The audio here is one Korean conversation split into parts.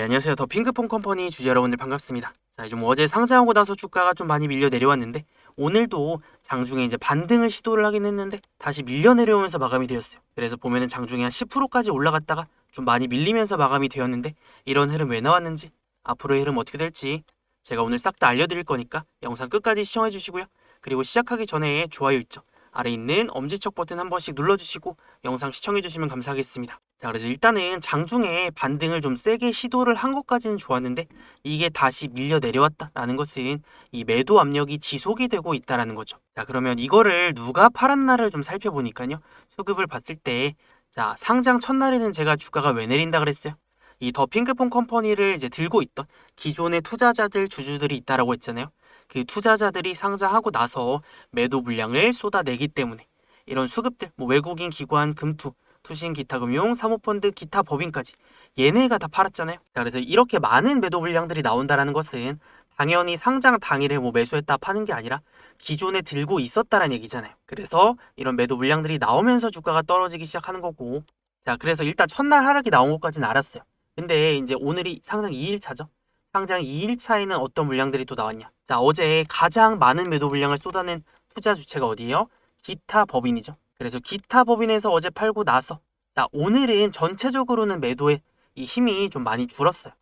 네, 안녕하세요. 더 핑크퐁 컴퍼니 주주 여러분들 반갑습니다. 자, 좀 어제 상장하고 나서 주가가 좀 많이 밀려 내려왔는데 오늘도 장중에 이제 반등을 시도를 하긴 했는데 다시 밀려 내려오면서 마감이 되었어요. 그래서 보면은 장중에 한 10%까지 올라갔다가 좀 많이 밀리면서 마감이 되었는데 이런 흐름 왜 나왔는지 앞으로의 흐름 어떻게 될지 제가 오늘 싹 다 알려드릴 거니까 영상 끝까지 시청해 주시고요. 그리고 시작하기 전에 좋아요 있죠. 아래 있는 엄지척 버튼 한 번씩 눌러주시고 영상 시청해 주시면 감사하겠습니다. 자, 그래서 일단은 장중에 반등을 좀 세게 시도를 한 것까지는 좋았는데 이게 다시 밀려 내려왔다라는 것은 이 매도 압력이 지속이 되고 있다라는 거죠. 자, 그러면 이거를 누가 팔았나를 좀 살펴보니까요. 수급을 봤을 때 자, 상장 첫날에는 제가 주가가 왜 내린다 그랬어요? 이 더 핑크퐁 컴퍼니를 이제 들고 있던 기존의 투자자들 주주들이 있다라고 했잖아요. 그 투자자들이 상장하고 나서 매도 물량을 쏟아내기 때문에 이런 수급들, 뭐 외국인 기관, 금투, 투신 기타 금융, 사모펀드, 기타 법인까지 얘네가 다 팔았잖아요. 자, 그래서 이렇게 많은 매도 물량들이 나온다라는 것은 당연히 상장 당일에 뭐 매수했다 파는 게 아니라 기존에 들고 있었다라는 얘기잖아요. 그래서 이런 매도 물량들이 나오면서 주가가 떨어지기 시작하는 거고 자, 그래서 일단 첫날 하락이 나온 것까지는 알았어요. 근데 이제 오늘이 상장 2일차죠. 상장 2일차에는 어떤 물량들이 또 나왔냐? 자, 어제 가장 많은 매도 물량을 쏟아낸 투자 주체가 어디예요? 기타 법인이죠. 그래서 기타 법인에서 어제 팔고 나서 자, 오늘은 전체적으로는 매도에 이 힘이 좀 많이 줄었어요.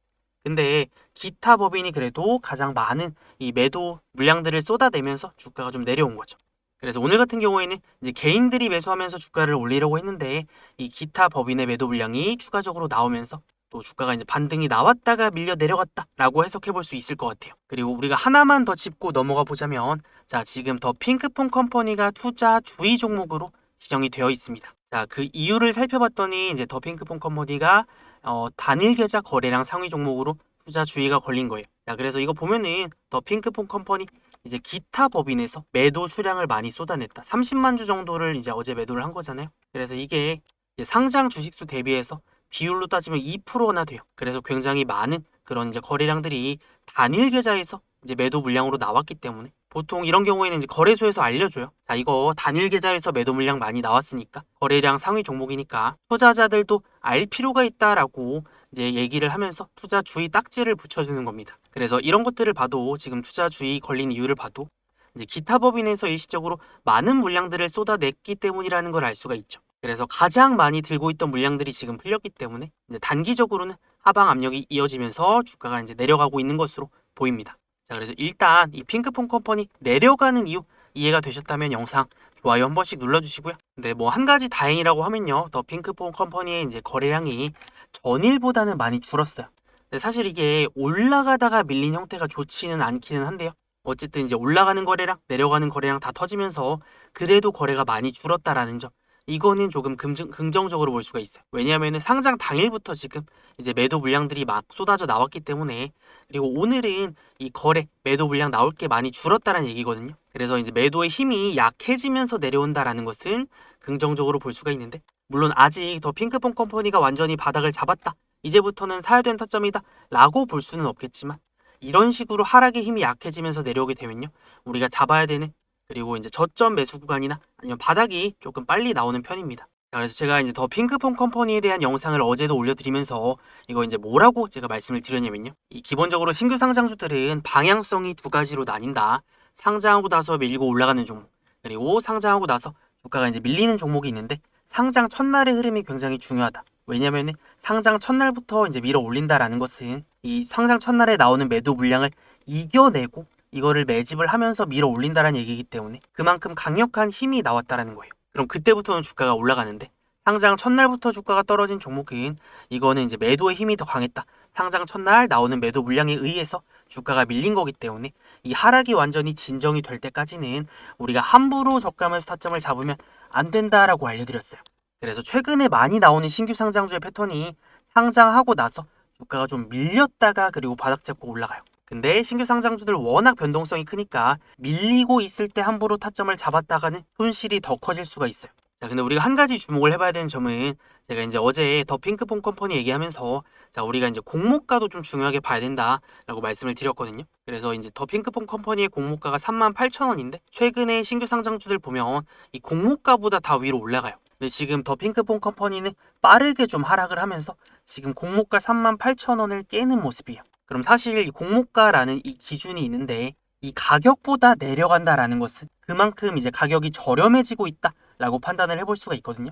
근데 기타 법인이 그래도 가장 많은 이 매도 물량들을 쏟아내면서 주가가 좀 내려온 거죠. 그래서 오늘 같은 경우에는 이제 개인들이 매수하면서 주가를 올리려고 했는데 이 기타 법인의 매도 물량이 추가적으로 나오면서 또 주가가 이제 반등이 나왔다가 밀려 내려갔다라고 해석해 볼 수 있을 것 같아요. 그리고 우리가 하나만 더 짚고 넘어가 보자면 자, 지금 더 핑크퐁 컴퍼니가 투자 주의 종목으로 지정이 되어 있습니다. 자, 그 이유를 살펴봤더니 이제 더 핑크퐁 컴퍼니가 어, 단일 계좌 거래량 상위 종목으로 투자 주의가 걸린 거예요. 자, 그래서 이거 보면은 더 핑크퐁 컴퍼니 이제 기타 법인에서 매도 수량을 많이 쏟아냈다. 30만 주 정도를 이제 어제 매도를 한 거잖아요. 그래서 이게 상장 주식수 대비해서 비율로 따지면 2%나 돼요. 그래서 굉장히 많은 그런 이제 거래량들이 단일 계좌에서 이제 매도 물량으로 나왔기 때문에 보통 이런 경우에는 이제 거래소에서 알려줘요. 자, 이거 단일 계좌에서 매도 물량 많이 나왔으니까 거래량 상위 종목이니까 투자자들도 알 필요가 있다라고 이제 얘기를 하면서 투자 주의 딱지를 붙여주는 겁니다. 그래서 이런 것들을 봐도 지금 투자 주의 걸린 이유를 봐도 이제 기타 법인에서 일시적으로 많은 물량들을 쏟아냈기 때문이라는 걸 알 수가 있죠. 그래서 가장 많이 들고 있던 물량들이 지금 풀렸기 때문에 단기적으로는 하방 압력이 이어지면서 주가가 이제 내려가고 있는 것으로 보입니다. 자, 그래서 일단 이 핑크퐁 컴퍼니 내려가는 이유 이해가 되셨다면 영상 좋아요 한 번씩 눌러주시고요. 근데 뭐 한 가지 다행이라고 하면요, 더 핑크퐁 컴퍼니의 이제 거래량이 전일보다는 많이 줄었어요. 근데 사실 이게 올라가다가 밀린 형태가 좋지는 않기는 한데요. 어쨌든 이제 올라가는 거래량, 내려가는 거래량 다 터지면서 그래도 거래가 많이 줄었다라는 점. 이거는 조금 긍정, 긍정적으로 볼 수가 있어요. 왜냐하면 상장 당일부터 지금 이제 매도 물량들이 막 쏟아져 나왔기 때문에 그리고 오늘은 이 거래 매도 물량 나올 게 많이 줄었다라는 얘기거든요. 그래서 이제 매도의 힘이 약해지면서 내려온다라는 것은 긍정적으로 볼 수가 있는데 물론 아직 더 핑크퐁 컴퍼니가 완전히 바닥을 잡았다. 이제부터는 사야 되는 타점이다. 라고 볼 수는 없겠지만 이런 식으로 하락의 힘이 약해지면서 내려오게 되면요. 우리가 잡아야 되는 그리고 이제 저점 매수 구간이나 아니면 바닥이 조금 빨리 나오는 편입니다. 자, 그래서 제가 이제 더 핑크퐁 컴퍼니에 대한 영상을 어제도 올려드리면서 이거 이제 뭐라고 제가 말씀을 드렸냐면요. 이 기본적으로 신규 상장주들은 방향성이 두 가지로 나뉜다. 상장하고 나서 밀고 올라가는 종목 그리고 상장하고 나서 주가가 이제 밀리는 종목이 있는데 상장 첫날의 흐름이 굉장히 중요하다. 왜냐면은 상장 첫날부터 이제 밀어 올린다라는 것은 이 상장 첫날에 나오는 매도 물량을 이겨내고 이거를 매집을 하면서 밀어 올린다라는 얘기이기 때문에 그만큼 강력한 힘이 나왔다라는 거예요. 그럼 그때부터는 주가가 올라가는데 상장 첫날부터 주가가 떨어진 종목은 이거는 이제 매도의 힘이 더 강했다. 상장 첫날 나오는 매도 물량에 의해서 주가가 밀린 거기 때문에 이 하락이 완전히 진정이 될 때까지는 우리가 함부로 저가면서 타점을 잡으면 안 된다라고 알려드렸어요. 그래서 최근에 많이 나오는 신규 상장주의 패턴이 상장하고 나서 주가가 좀 밀렸다가 그리고 바닥 잡고 올라가요. 근데 신규 상장주들 워낙 변동성이 크니까 밀리고 있을 때 함부로 타점을 잡았다가는 손실이 더 커질 수가 있어요. 자, 근데 우리가 한 가지 주목을 해봐야 되는 점은 제가 이제 어제 더 핑크퐁 컴퍼니 얘기하면서 자, 우리가 이제 공모가도 좀 중요하게 봐야 된다라고 말씀을 드렸거든요. 그래서 이제 더 핑크퐁 컴퍼니의 공모가가 38,000원인데 최근에 신규 상장주들 보면 이 공모가보다 다 위로 올라가요. 근데 지금 더 핑크퐁 컴퍼니는 빠르게 좀 하락을 하면서 지금 공모가 38,000원을 깨는 모습이에요. 그럼 사실 이 공모가라는 이 기준이 있는데 이 가격보다 내려간다라는 것은 그만큼 이제 가격이 저렴해지고 있다라고 판단을 해볼 수가 있거든요.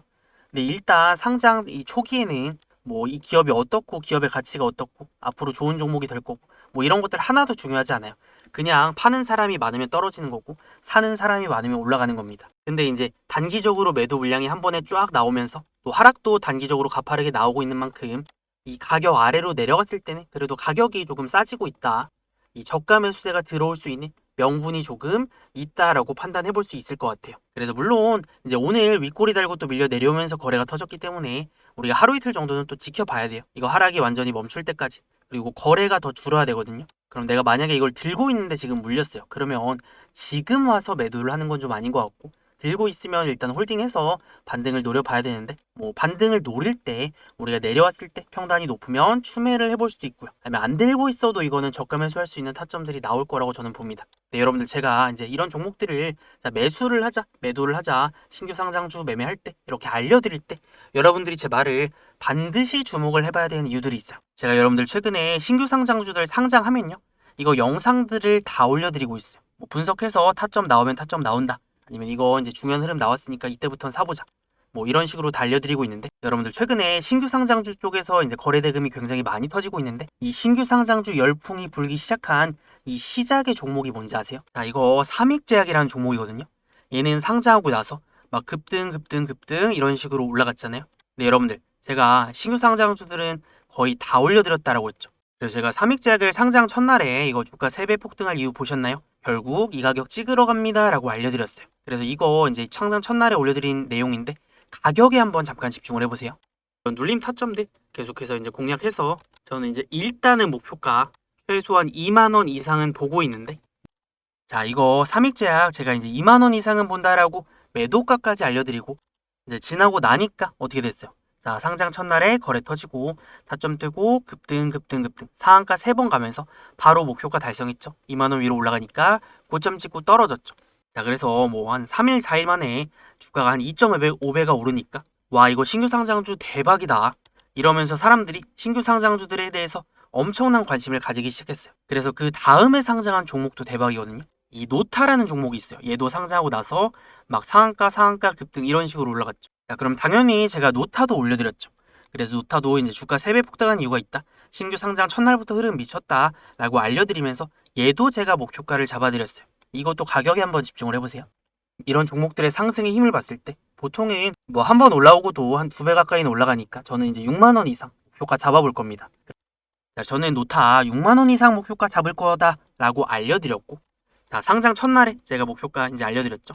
근데 일단 상장 이 초기에는 뭐 이 기업이 어떻고 기업의 가치가 어떻고 앞으로 좋은 종목이 될 거고 뭐 이런 것들 하나도 중요하지 않아요. 그냥 파는 사람이 많으면 떨어지는 거고 사는 사람이 많으면 올라가는 겁니다. 근데 이제 단기적으로 매도 물량이 한 번에 쫙 나오면서 또 하락도 단기적으로 가파르게 나오고 있는 만큼 이 가격 아래로 내려갔을 때는 그래도 가격이 조금 싸지고 있다. 이 저가 매수세가 들어올 수 있는 명분이 조금 있다라고 판단해 볼 수 있을 것 같아요. 그래서 물론 이제 오늘 윗꼬리 달고 또 밀려 내려오면서 거래가 터졌기 때문에 우리가 하루 이틀 정도는 또 지켜봐야 돼요. 이거 하락이 완전히 멈출 때까지. 그리고 거래가 더 줄어야 되거든요. 그럼 내가 만약에 이걸 들고 있는데 지금 물렸어요. 그러면 지금 와서 매도를 하는 건 좀 아닌 것 같고 들고 있으면 일단 홀딩해서 반등을 노려봐야 되는데 뭐 반등을 노릴 때 우리가 내려왔을 때 평단이 높으면 추매를 해볼 수도 있고요. 아니면 안 들고 있어도 이거는 저가 매수할 수 있는 타점들이 나올 거라고 저는 봅니다. 네, 여러분들 제가 이제 이런 종목들을 자, 매수를 하자, 매도를 하자, 신규 상장주 매매할 때 이렇게 알려드릴 때 여러분들이 제 말을 반드시 주목을 해봐야 되는 이유들이 있어요. 제가 여러분들 최근에 신규 상장주들 상장하면요, 이거 영상들을 다 올려드리고 있어요. 뭐 분석해서 타점 나오면 타점 나온다. 아니면 이거 이제 중요한 흐름 나왔으니까 이때부터는 사보자. 뭐 이런 식으로 달려드리고 있는데 여러분들 최근에 신규 상장주 쪽에서 이제 거래 대금이 굉장히 많이 터지고 있는데 이 신규 상장주 열풍이 불기 시작한 이 시작의 종목이 뭔지 아세요? 자 이거 삼익제약이라는 종목이거든요. 얘는 상장하고 나서 막 급등 급등 급등 이런 식으로 올라갔잖아요. 네 여러분들 제가 신규 상장주들은 거의 다 올려드렸다라고 했죠. 그래서 제가 삼익제약을 상장 첫날에 이거 주가 3배 폭등할 이유 보셨나요? 결국 이 가격 찍으러 갑니다 라고 알려드렸어요. 그래서 이거 이제 상장 첫날에 올려드린 내용인데 가격에 한번 잠깐 집중을 해보세요. 눌림 타점들 계속해서 이제 공략해서 저는 이제 일단은 목표가 최소한 2만 원 이상은 보고 있는데 자 이거 삼익제약 제가 이제 2만 원 이상은 본다라고 매도가까지 알려드리고 이제 지나고 나니까 어떻게 됐어요? 자 상장 첫날에 거래 터지고 타점 뜨고 급등 급등 급등 상한가 세번 가면서 바로 목표가 달성했죠. 2만 원 위로 올라가니까 고점 찍고 떨어졌죠. 자 그래서 뭐 한 3일 4일 만에 주가가 한 2.5배가 오르니까 와 이거 신규 상장주 대박이다 이러면서 사람들이 신규 상장주들에 대해서 엄청난 관심을 가지기 시작했어요. 그래서 그 다음에 상장한 종목도 대박이거든요. 이 노타라는 종목이 있어요. 얘도 상장하고 나서 막 상한가 상한가 급등 이런 식으로 올라갔죠. 자 그럼 당연히 제가 노타도 올려드렸죠. 그래서 노타도 이제 주가 3배 폭등한 이유가 있다. 신규 상장 첫날부터 흐름 미쳤다 라고 알려드리면서 얘도 제가 목표가를 잡아드렸어요. 이것도 가격에 한번 집중을 해보세요. 이런 종목들의 상승의 힘을 봤을 때 보통은 뭐 한 번 올라오고도 한 두 배 가까이는 올라가니까 저는 이제 6만 원 이상 목표가 잡아볼 겁니다. 자, 저는 노타 6만 원 이상 목표가 잡을 거다라고 알려드렸고 자 상장 첫날에 제가 목표가 이제 알려드렸죠.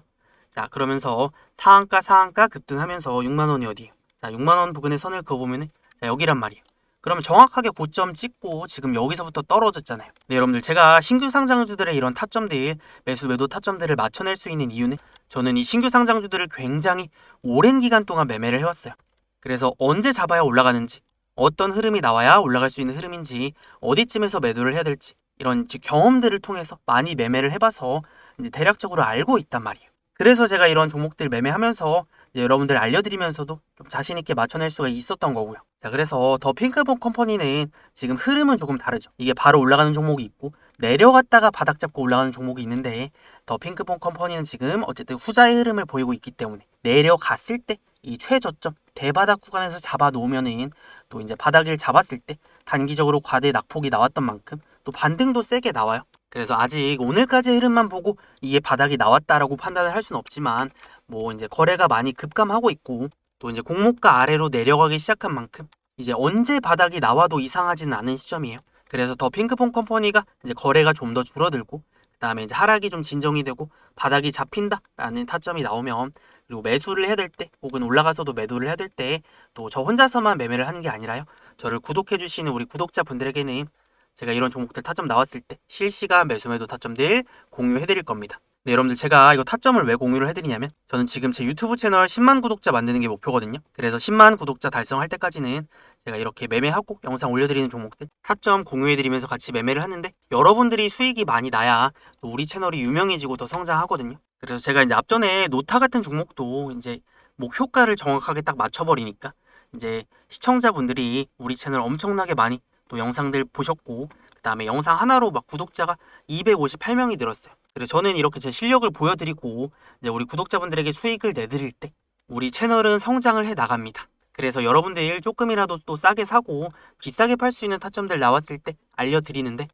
자 그러면서 상한가 상한가 급등하면서 6만 원이 어디예요? 자 6만 원 부근에 선을 그어보면은 자, 여기란 말이에요. 그러면 정확하게 고점 찍고 지금 여기서부터 떨어졌잖아요. 네, 여러분들 제가 신규 상장주들의 이런 타점들, 매수 매도 타점들을 맞춰낼 수 있는 이유는 저는 이 신규 상장주들을 굉장히 오랜 기간 동안 매매를 해왔어요. 그래서 언제 잡아야 올라가는지, 어떤 흐름이 나와야 올라갈 수 있는 흐름인지, 어디쯤에서 매도를 해야 될지 이런 경험들을 통해서 많이 매매를 해봐서 이제 대략적으로 알고 있단 말이에요. 그래서 제가 이런 종목들 매매하면서 여러분들 알려드리면서도 좀 자신 있게 맞춰낼 수가 있었던 거고요. 자, 그래서 더 핑크본 컴퍼니는 지금 흐름은 조금 다르죠. 이게 바로 올라가는 종목이 있고 내려갔다가 바닥 잡고 올라가는 종목이 있는데 더 핑크본 컴퍼니는 지금 어쨌든 후자의 흐름을 보이고 있기 때문에 내려갔을 때 이 최저점 대바닥 구간에서 잡아 놓으면은 또 이제 바닥을 잡았을 때 단기적으로 과대 낙폭이 나왔던 만큼 또 반등도 세게 나와요. 그래서 아직 오늘까지 흐름만 보고 이게 바닥이 나왔다라고 판단을 할 수는 없지만 뭐 이제 거래가 많이 급감하고 있고 또 이제 공모가 아래로 내려가기 시작한 만큼 이제 언제 바닥이 나와도 이상하지는 않은 시점이에요. 그래서 더 핑크퐁 컴퍼니가 이제 거래가 좀 더 줄어들고 그다음에 이제 하락이 좀 진정이 되고 바닥이 잡힌다라는 타점이 나오면 그리고 매수를 해야 될 때 혹은 올라가서도 매도를 해야 될 때 또 저 혼자서만 매매를 하는 게 아니라요. 저를 구독해 주시는 우리 구독자 분들에게는 제가 이런 종목들 타점 나왔을 때 실시간 매수 매도 타점들 공유해 드릴 겁니다. 네, 여러분들 제가 이거 타점을 왜 공유를 해드리냐면 저는 지금 제 유튜브 채널 10만 구독자 만드는 게 목표거든요. 그래서 10만 구독자 달성할 때까지는 제가 이렇게 매매 하고 영상 올려드리는 종목들 타점 공유해드리면서 같이 매매를 하는데 여러분들이 수익이 많이 나야 또 우리 채널이 유명해지고 더 성장하거든요. 그래서 제가 이제 앞전에 노타 같은 종목도 이제 목표가를 정확하게 딱 맞춰버리니까 이제 시청자분들이 우리 채널 엄청나게 많이 또 영상들 보셨고 그 다음에 영상 하나로 막 구독자가 258명이 늘었어요. 그래서 저는 이렇게 제 실력을 보여드리고 이제 우리 구독자분들에게 수익을 내드릴 때 우리 채널은 성장을 해 나갑니다. 그래서 여러분들 조금이라도 또 싸게 사고 비싸게 팔 수 있는 타점들 나왔을 때 알려드리는데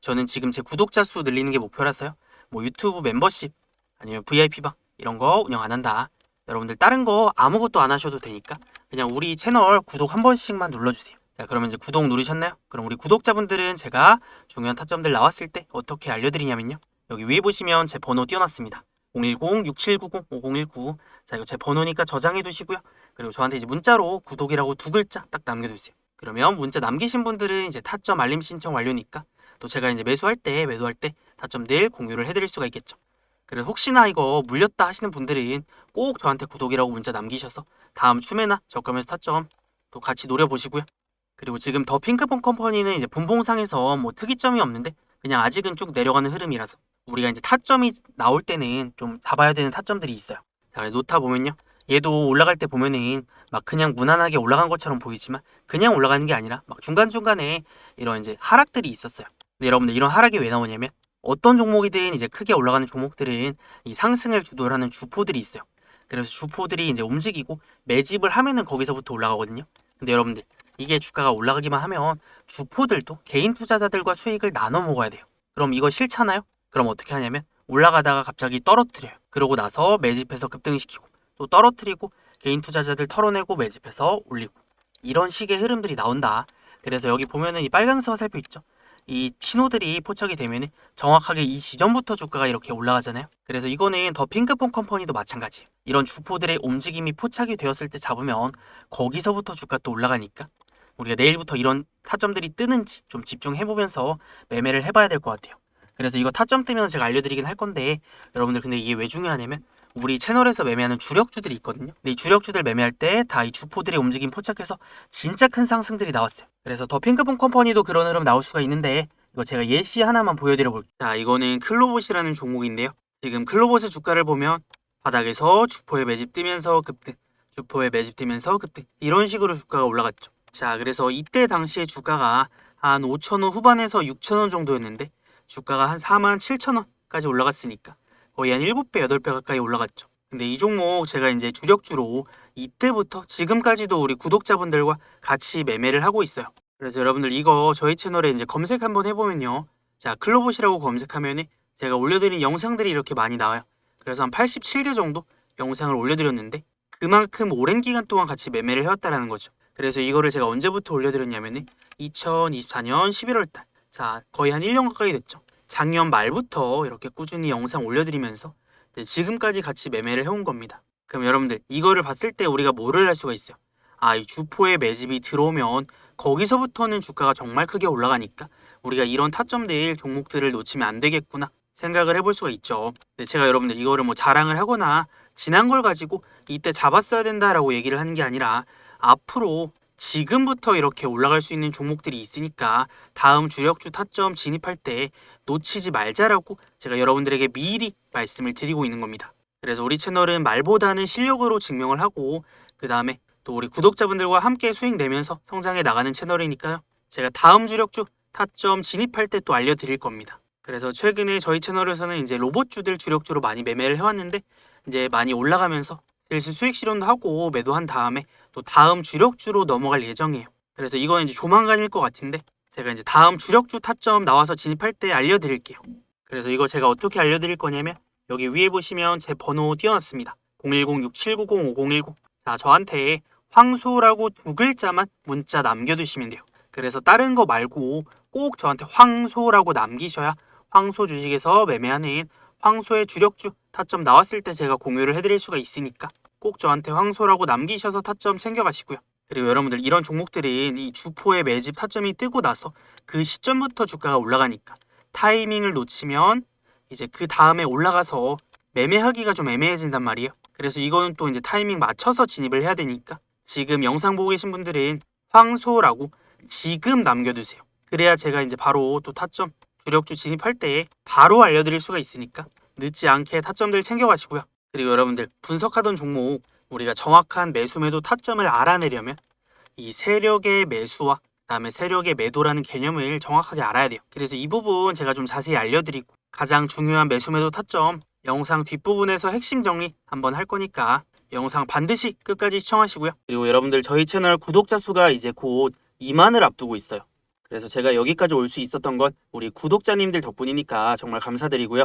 저는 지금 제 구독자 수 늘리는 게 목표라서요. 뭐 유튜브 멤버십 아니면 VIP방 이런 거 운영 안 한다. 여러분들 다른 거 아무것도 안 하셔도 되니까 그냥 우리 채널 구독 한 번씩만 눌러주세요. 자, 그러면 이제 구독 누르셨나요? 그럼 우리 구독자분들은 제가 중요한 타점들 나왔을 때 어떻게 알려드리냐면요. 여기 위에 보시면 제 번호 띄워놨습니다. 010-6790-5019. 자, 이거 제 번호니까 저장해 두시고요. 그리고 저한테 이제 문자로 구독이라고 두 글자 딱 남겨두세요. 그러면 문자 남기신 분들은 이제 타점 알림 신청 완료니까 또 제가 이제 매수할 때, 매도할 때 타점들 공유를 해드릴 수가 있겠죠. 그래서 혹시나 이거 물렸다 하시는 분들은 꼭 저한테 구독이라고 문자 남기셔서 다음 춤에나 저가면서 타점 또 같이 노려보시고요. 그리고 지금 더 핑크퐁 컴퍼니는 이제 분봉상에서 뭐 특이점이 없는데 그냥 아직은 쭉 내려가는 흐름이라서 우리가 이제 타점이 나올 때는 좀 잡아야 되는 타점들이 있어요. 자, 노타 보면요. 얘도 올라갈 때 보면은 막 그냥 무난하게 올라간 것처럼 보이지만 그냥 올라가는 게 아니라 막 중간중간에 이런 이제 하락들이 있었어요. 근데 여러분들 이런 하락이 왜 나오냐면 어떤 종목이든 이제 크게 올라가는 종목들은 이 상승을 주도를 하는 주포들이 있어요. 그래서 주포들이 이제 움직이고 매집을 하면은 거기서부터 올라가거든요. 근데 여러분들 이게 주가가 올라가기만 하면 주포들도 개인 투자자들과 수익을 나눠 먹어야 돼요. 그럼 이거 싫잖아요? 그럼 어떻게 하냐면 올라가다가 갑자기 떨어뜨려요. 그러고 나서 매집해서 급등시키고 또 떨어뜨리고 개인 투자자들 털어내고 매집해서 올리고 이런 식의 흐름들이 나온다. 그래서 여기 보면은 이 빨간색 화살표 있죠? 이 신호들이 포착이 되면 정확하게 이 지점부터 주가가 이렇게 올라가잖아요. 그래서 이거는 더 핑크퐁 컴퍼니도 마찬가지예요. 이런 주포들의 움직임이 포착이 되었을 때 잡으면 거기서부터 주가 또 올라가니까 우리가 내일부터 이런 타점들이 뜨는지 좀 집중해 보면서 매매를 해봐야 될 것 같아요. 그래서 이거 타점 뜨면 제가 알려드리긴 할 건데 여러분들 근데 이게 왜 중요하냐면 우리 채널에서 매매하는 주력주들이 있거든요. 근데 이 주력주들 매매할 때 다 이 주포들의 움직임 포착해서 진짜 큰 상승들이 나왔어요. 그래서 더 핑크퐁 컴퍼니도 그런 흐름 나올 수가 있는데 이거 제가 예시 하나만 보여드려 볼게요. 자, 이거는 클로봇이라는 종목인데요. 지금 클로봇의 주가를 보면 바닥에서 주포에 매집 뜨면서 급등, 주포에 매집 뜨면서 급등 이런 식으로 주가가 올라갔죠. 자, 그래서 이때 당시에 주가가 한 5천원 후반에서 6천원 정도였는데 주가가 한 4만 7천원까지 올라갔으니까 거의 한 7배, 8배 가까이 올라갔죠. 근데 이 종목 제가 이제 주력주로 이때부터 지금까지도 우리 구독자분들과 같이 매매를 하고 있어요. 그래서 여러분들 이거 저희 채널에 이제 검색 한번 해보면요. 자, 클로봇이라고 검색하면은 제가 올려드린 영상들이 이렇게 많이 나와요. 그래서 한 87개 정도 영상을 올려드렸는데 그만큼 오랜 기간 동안 같이 매매를 해왔다라는 거죠. 그래서 이거를 제가 언제부터 올려드렸냐면은 2024년 11월 달. 자, 거의 한 1년 가까이 됐죠. 작년 말부터 이렇게 꾸준히 영상 올려드리면서 지금까지 같이 매매를 해온 겁니다. 그럼 여러분들 이거를 봤을 때 우리가 뭐를 할 수가 있어요? 아, 이 주포의 매집이 들어오면 거기서부터는 주가가 정말 크게 올라가니까 우리가 이런 타점들 종목들을 놓치면 안 되겠구나 생각을 해볼 수가 있죠. 제가 여러분들 이거를 뭐 자랑을 하거나 지난 걸 가지고 이때 잡았어야 된다라고 얘기를 하는 게 아니라 앞으로 지금부터 이렇게 올라갈 수 있는 종목들이 있으니까 다음 주력주 타점 진입할 때 놓치지 말자라고 제가 여러분들에게 미리 말씀을 드리고 있는 겁니다. 그래서 우리 채널은 말보다는 실력으로 증명을 하고 그 다음에 또 우리 구독자분들과 함께 수익 내면서 성장해 나가는 채널이니까요. 제가 다음 주력주 타점 진입할 때 또 알려드릴 겁니다. 그래서 최근에 저희 채널에서는 이제 로봇주들 주력주로 많이 매매를 해왔는데 이제 많이 올라가면서 슬슬 수익 실현도 하고 매도한 다음에 또 다음 주력주로 넘어갈 예정이에요. 그래서 이건 이제 조만간일 것 같은데 제가 이제 다음 주력주 타점 나와서 진입할 때 알려드릴게요. 그래서 이거 제가 어떻게 알려드릴 거냐면 여기 위에 보시면 제 번호 띄워놨습니다. 010-6790-5019. 자, 저한테 황소라고 두 글자만 문자 남겨두시면 돼요. 그래서 다른 거 말고 꼭 저한테 황소라고 남기셔야 황소 주식에서 매매하는 황소의 주력주 타점 나왔을 때 제가 공유를 해드릴 수가 있으니까 꼭 저한테 황소라고 남기셔서 타점 챙겨가시고요. 그리고 여러분들 이런 종목들은 이 주포의 매집 타점이 뜨고 나서 그 시점부터 주가가 올라가니까 타이밍을 놓치면 이제 그 다음에 올라가서 매매하기가 좀 애매해진단 말이에요. 그래서 이거는 또 이제 타이밍 맞춰서 진입을 해야 되니까 지금 영상 보고 계신 분들은 황소라고 지금 남겨두세요. 그래야 제가 이제 바로 또 타점 주력주 진입할 때 바로 알려드릴 수가 있으니까 늦지 않게 타점들 챙겨가시고요. 그리고 여러분들 분석하던 종목 우리가 정확한 매수 매도 타점을 알아내려면 이 세력의 매수와 그다음에 세력의 매도라는 개념을 정확하게 알아야 돼요. 그래서 이 부분 제가 좀 자세히 알려드리고 가장 중요한 매수 매도 타점 영상 뒷부분에서 핵심 정리 한번 할 거니까 영상 반드시 끝까지 시청하시고요. 그리고 여러분들 저희 채널 구독자 수가 이제 곧 2만을 앞두고 있어요. 그래서 제가 여기까지 올 수 있었던 건 우리 구독자님들 덕분이니까 정말 감사드리고요.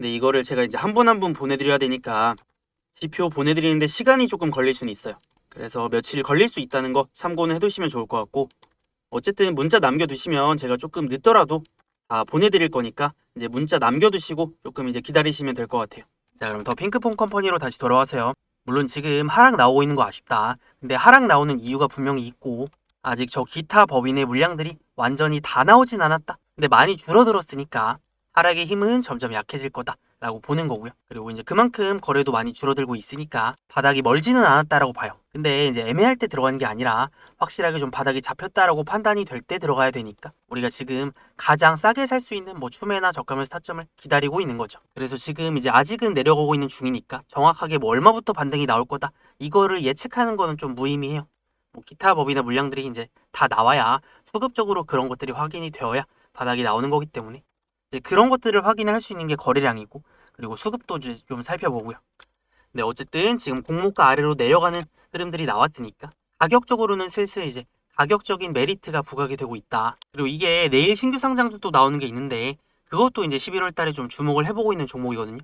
근데 이거를 제가 이제 한 분 한 분 보내드려야 되니까 지표 보내드리는데 시간이 조금 걸릴 수는 있어요. 그래서 며칠 걸릴 수 있다는 거 참고는 해두시면 좋을 것 같고 어쨌든 문자 남겨두시면 제가 조금 늦더라도 다 보내드릴 거니까 이제 문자 남겨두시고 조금 이제 기다리시면 될 것 같아요. 자 그럼 더 핑크폰 컴퍼니로 다시 돌아와서요. 물론 지금 하락 나오고 있는 거 아쉽다. 근데 하락 나오는 이유가 분명히 있고 아직 저 기타 법인의 물량들이 완전히 다 나오진 않았다. 근데 많이 줄어들었으니까 하락의 힘은 점점 약해질 거다라고 보는 거고요. 그리고 이제 그만큼 거래도 많이 줄어들고 있으니까 바닥이 멀지는 않았다라고 봐요. 근데 이제 애매할 때 들어가는 게 아니라 확실하게 좀 바닥이 잡혔다라고 판단이 될 때 들어가야 되니까 우리가 지금 가장 싸게 살 수 있는 뭐 추매나 저가물 타점을 기다리고 있는 거죠. 그래서 지금 이제 아직은 내려가고 있는 중이니까 정확하게 뭐 얼마부터 반등이 나올 거다 이거를 예측하는 거는 좀 무의미해요. 뭐 기타 법이나 물량들이 이제 다 나와야 수급적으로 그런 것들이 확인이 되어야 바닥이 나오는 거기 때문에 이제 그런 것들을 확인을 할수 있는 게 거래량이고 그리고 수급도 좀 살펴보고요. 네, 어쨌든 지금 공모가 아래로 내려가는 흐름들이 나왔으니까 가격적으로는 슬슬 이제 가격적인 메리트가 부각이 되고 있다. 그리고 이게 내일 신규 상장도 또 나오는 게 있는데 그것도 이제 11월 달에 좀 주목을 해보고 있는 종목이거든요.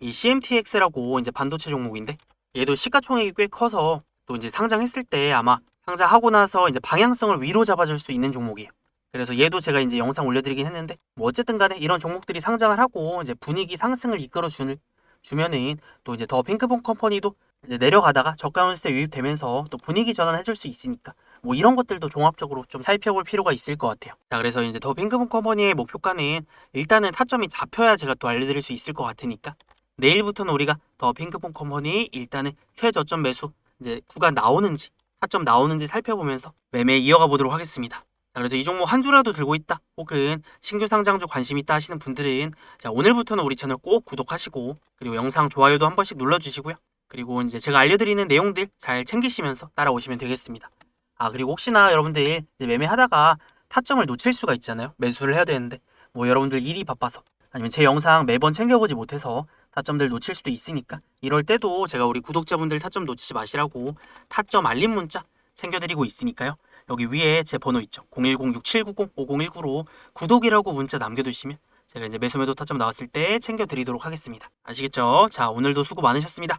이 CMTX라고 이제 반도체 종목인데 얘도 시가총액이 꽤 커서 또 이제 상장했을 때 아마 상장하고 나서 이제 방향성을 위로 잡아줄 수 있는 종목이에요. 그래서 얘도 제가 이제 영상 올려드리긴 했는데 뭐 어쨌든 간에 이런 종목들이 상장을 하고 이제 분위기 상승을 이끌어 주는 주면은 또 이제 더 핑크퐁 컴퍼니도 내려가다가 저가 운세 유입되면서 또 분위기 전환해 줄 수 있으니까 뭐 이런 것들도 종합적으로 좀 살펴볼 필요가 있을 것 같아요. 자 그래서 이제 더 핑크퐁 컴퍼니의 목표가는 일단은 타점이 잡혀야 제가 또 알려드릴 수 있을 것 같으니까 내일부터는 우리가 더 핑크퐁 컴퍼니 일단은 최저점 매수 이제 구간 나오는지 타점 나오는지 살펴보면서 매매 이어가 보도록 하겠습니다. 자, 그래서 이 종목 한 주라도 들고 있다 혹은 신규 상장주 관심 있다 하시는 분들은 자 오늘부터는 우리 채널 꼭 구독하시고 그리고 영상 좋아요도 한 번씩 눌러주시고요. 그리고 이제 제가 알려드리는 내용들 잘 챙기시면서 따라오시면 되겠습니다. 아 그리고 혹시나 여러분들 매매하다가 타점을 놓칠 수가 있잖아요. 매수를 해야 되는데 뭐 여러분들 일이 바빠서 아니면 제 영상 매번 챙겨보지 못해서 타점들 놓칠 수도 있으니까 이럴 때도 제가 우리 구독자분들 타점 놓치지 마시라고 타점 알림 문자 챙겨드리고 있으니까요. 여기 위에 제 번호 있죠. 010-6790-5019로 구독이라고 문자 남겨두시면 제가 이제 매수매도 타점 나왔을 때 챙겨드리도록 하겠습니다. 아시겠죠? 자 오늘도 수고 많으셨습니다.